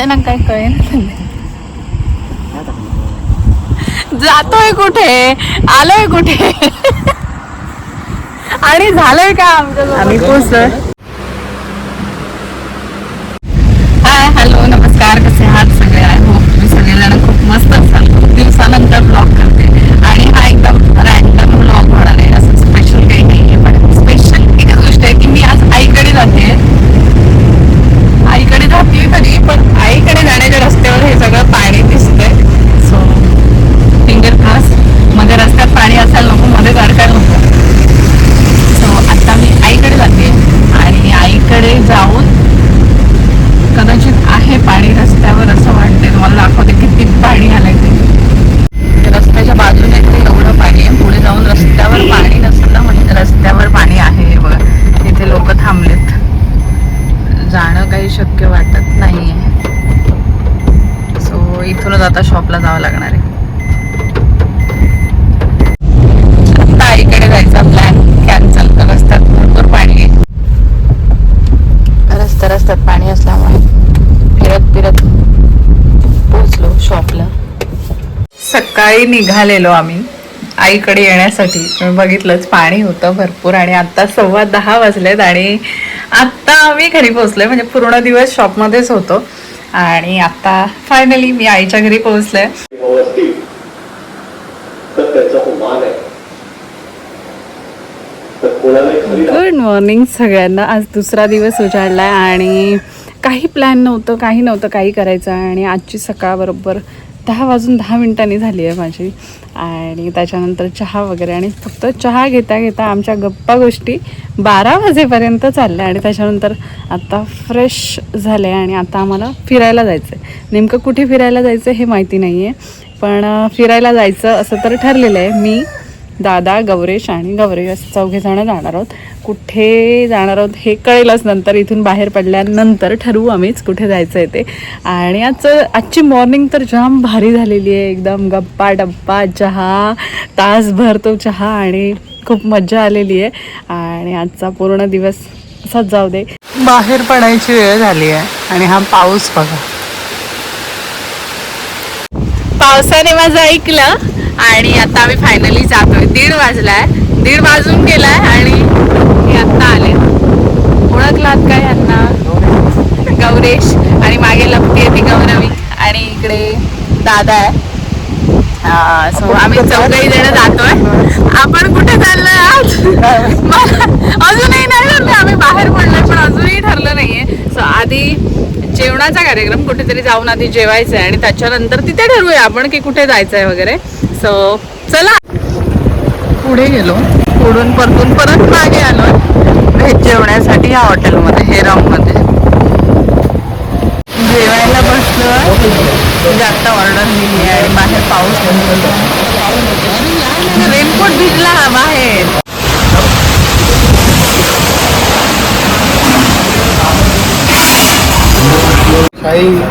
आहे ना काय कळेल जातोय कुठे? आलोय कुठे? आणि झालंय का आमचं आम्ही पोचलोय सकाळी निघालेलो आम्ही. आईकडे येण्यासाठी. तुम्ही बघितलंच पाणी होतं भरपूर आणि आता सव्वा दहा वाजलेत आणि आत्ता आम्ही घरी पोहोचलोय. म्हणजे पूर्ण दिवस शॉपमध्येच होतो. आणि आता फायनली मी आईच्या घरी खरी गुड मॉर्निंग सगळ्यांना. आज दुसरा दिवस उजाडला आणि काही प्लॅन नव्हतं काही नव्हतं काही करायचं आणि आजची सकाळ बरोबर दहा वाजून दहा मिनिटांनी झाली आहे माझी. आणि त्याच्यानंतर चहा वगैरे आणि फक्त चहा घेता घेता आमच्या गप्पा गोष्टी बारा वाजेपर्यंत चालल्या आणि त्याच्यानंतर आता फ्रेश झाले आणि आता आम्हाला फिरायला जायचं आहे नेमकं कुठे फिरायला जायचं हे माहिती नाही आहे पण फिरायला जायचं असं तर ठरलेलं आहे. मी दादा गौरेश आणि गौरी असं चौघे जण जाणार आहोत. कुठे जाणार आहोत हे कळेलच नंतर. इथून बाहेर पडल्यानंतर ठरवू आम्हीच कुठे जायचं आहे ते. आणि आजचं आजची मॉर्निंग तर जाम भारी झालेली आहे. एकदम गप्पा डप्पा चहा तासभर तो चहा आणि खूप मज्जा आलेली आहे. आणि आजचा पूर्ण दिवस असाच जाऊ दे. बाहेर पडायची वेळ झाली आहे आणि हा पाऊस बघा. पावसाने माझं ऐकलं. आणि आता आम्ही फायनली जातोय. दीड वाजलाय. दीड वाजून गेलाय आणि हे आता आले. ओळखलात काय यांना? गौरेश आणि मागे लपती ती गौरवी आणि इकडे दादा आहे. सो आम्ही चौघही जण जातोय. आपण कुठे चाललोय आज? अजूनही नाही ठरलं आम्ही बाहेर पडलोय पण अजूनही ठरलं नाहीये. सो आधी जेवणाचा कार्यक्रम कुठेतरी जाऊन आधी जेवायचं आहे आणि त्याच्यानंतर तिथे ठरवूया आपण की कुठे जायचं आहे वगैरे. सो चला. पुढे गेलो. पुढून परतून परत मागे आलो. व्हेज जेवण्यासाठी या हॉटेलमध्ये हेराममध्ये जेवायला बसलो म्हणजे आता ऑर्डर दिली आहे. आणि बाहेर पाऊस रेनकोट भिजला हा बाहेर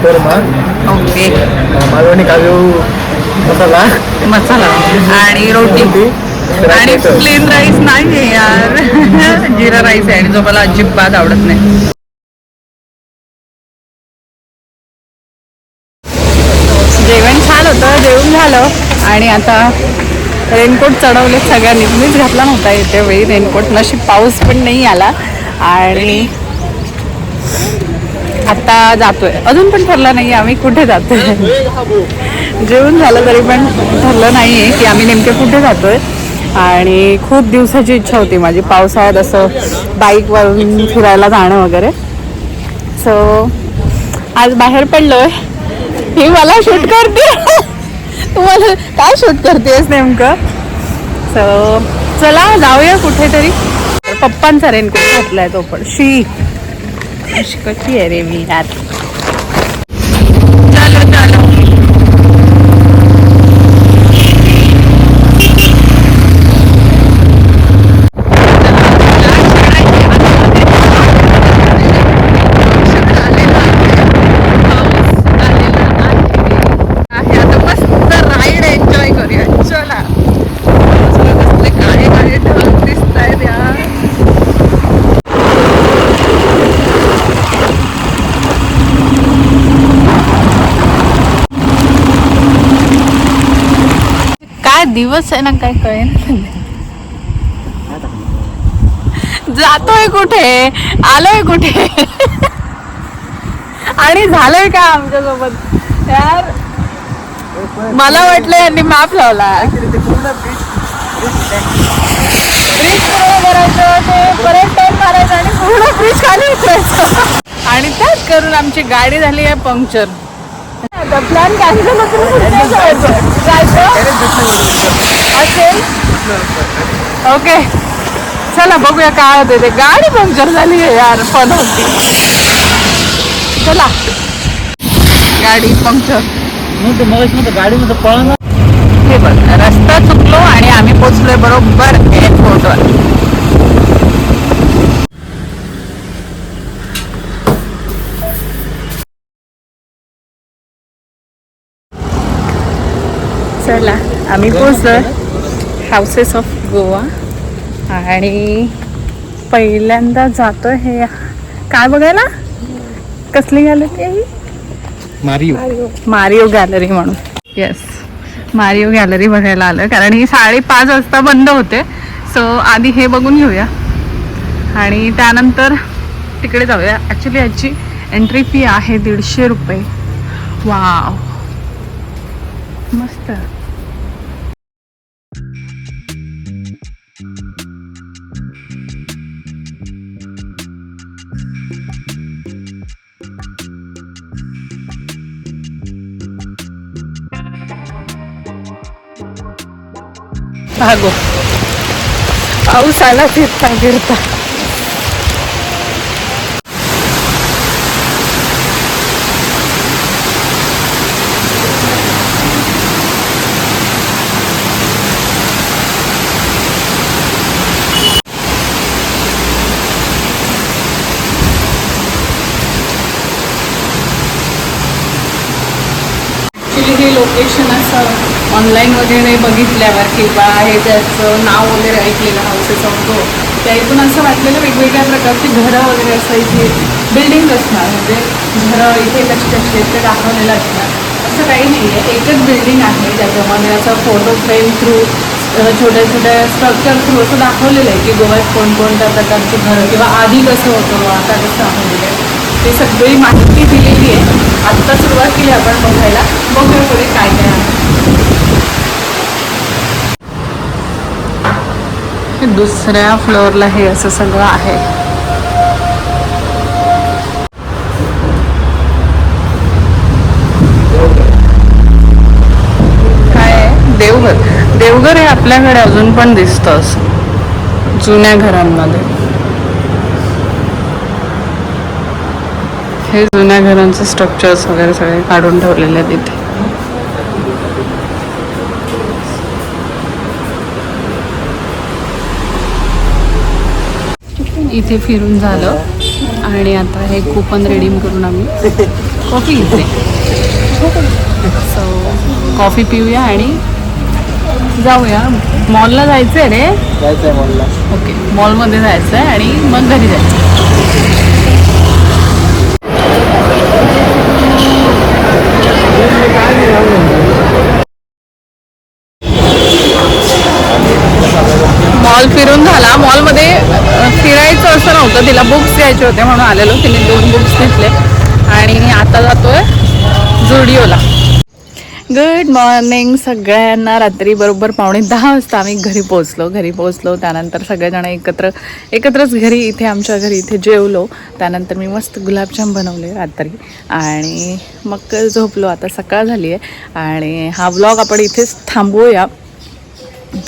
कोरमा ओके मालवणी काजू. मसाला? मसाला. आणि रोटी. आणि प्लेन राईस नाही आहे यार. जिरा राईस आहे आणि जो मला अजिबात आवडत नाही. जेवण छान होतं जेवण झालं. आणि आता रेनकोट चढवले सगळ्यांनी मीच घातला नव्हता येते वेळी रेनकोट. नशीब पाऊस पण नाही आला. आणि आता जातोय. अजून पण ठरलं नाही आम्ही कुठे जातोय? जेवण झालं तरी पण ठरलं नाही आहे की आम्ही नेमके कुठे जातोय. आणि खूप दिवसाची इच्छा होती माझी पावसाळ्यात असं बाईकवरून फिरायला जाणं वगैरे. सो आज बाहेर पडलोय. ही मला शूट करते. तुम्हाला काय शूट करतेस नेमकं? सो चला जाऊया कुठेतरी. पप्पांचा रेनकोट घातलाय तो पण. शी! अशी कशी आहे रे मी यार चलो चलो आहे आता मस्त राईड एन्जॉय करूया चला चला, कसले काळे काळे ढग दिसतायत यार काय दिवस आहे ना काय कळेल जातोय कुठे? आलोय कुठे? आणि झालंय का आमच्यासोबत? यार मला वाटलं यांनी मॅप लावला. ब्रिज पूर्ण करायचं ते परत टाइम मारायचं आणि पूर्ण ब्रिज खाली उतरायचं आणि त्याच करून आमची गाडी झाली आहे पंक्चर प्लॅन कॅन्सल होतो. जायचं असेल ओके चला बघूया काय होते ते. गाडी पंक्चर झाली आहे यार पण होती चला. गाडी पंक्चर. गाडीमध्ये पळणार. हे बघ रस्ता चुकलो आणि आम्ही पोचलोय बरोबर एअरपोर्टवर चला आम्ही पोचलोय हाऊसेस ऑफ गोवा आणि पहिल्यांदा जातोय हे काय बघायला? कसली गॅलरी आहे? मारियो मारिओ गॅलरी म्हणून. येस मारिओ गॅलरी बघायला आलं कारण ही साडेपाच वाजता बंद होते. सो आधी हे बघून घेऊया. आणि त्यानंतर तिकडे जाऊया. ॲक्च्युली याची एंट्री फी आहे दीडशे रुपये. वाव मस्त. भागो पाऊस आला फिरता फिरता ॲक्च्युली हे लोकेशन असं ऑनलाईन वगैरे बघितल्यावर किंवा हे त्याचं नाव वगैरे ऐकलेलं हाऊसेस ऑफ गो त्या इथून असं वाटलेलं वेगवेगळ्या प्रकारची घरं वगैरे असं इथे बिल्डिंग असणार म्हणजे घरं इथे कशी कशी आहेत ते दाखवलेलं असणार. असं काही नाही आहे एकच बिल्डिंग आहे. ज्याच्यामध्ये असं फोटो फ्रेम थ्रू छोट्या छोट्या स्ट्रक्चर थ्रू असं दाखवलेलं आहे की गोव्यात कोणकोणत्या प्रकारची घरं किंवा आधी कसं होतं आता कसं आहे? ते सगळी माहिती दिलेली आहे. आत्ता सुरुवात केली आपण बघायला. बघूया पुढे काय काय आहे. दुसऱ्या फ्लोअरला हे असं सगळं आहे. काय देवघर. देवघर हे आपल्याकडे अजून पण दिसतं असं. जुन्या घरांमध्ये. हे जुन्या घरांचे स्ट्रक्चर्स वगैरे सगळे काढून ठेवलेले आहेत इथे. इथे फिरून झालं आणि आता हे कुपन रिडीम करून आम्ही कॉफी घेतली. सो कॉफी पिऊया आणि जाऊया. मॉलला जायचं आहे रे? जायचंय मॉलला ओके मॉलमध्ये जायचं आहे आणि मग घरी जायचं घ्यायचे होते म्हणून आलेलो. तिने दोन बुक्स घेतले. आणि आता जातोय जुडिओला. गुड मॉर्निंग सगळ्यांना. रात्री बरोबर पावणे दहा वाजता आम्ही घरी पोहोचलो. घरी पोहोचलो त्यानंतर सगळेजण एकत्र एकत्रच घरी इथे आमच्या घरी इथे जेवलो. त्यानंतर मी मस्त गुलाबजाम बनवले रात्री. आणि मग झोपलो. आता सकाळ झाली आहे आणि हा ब्लॉग आपण इथेच थांबवूया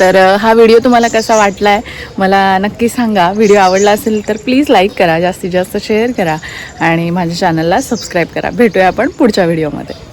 तर हा व्हिडिओ तुम्हाला कसा वाटला आहे मला नक्की सांगा. व्हिडिओ आवडला असेल तर प्लीज लाईक करा जास्तीत जास्त शेअर करा आणि माझ्या चॅनलला सबस्क्राईब करा. भेटूया आपण पुढच्या व्हिडिओमध्ये.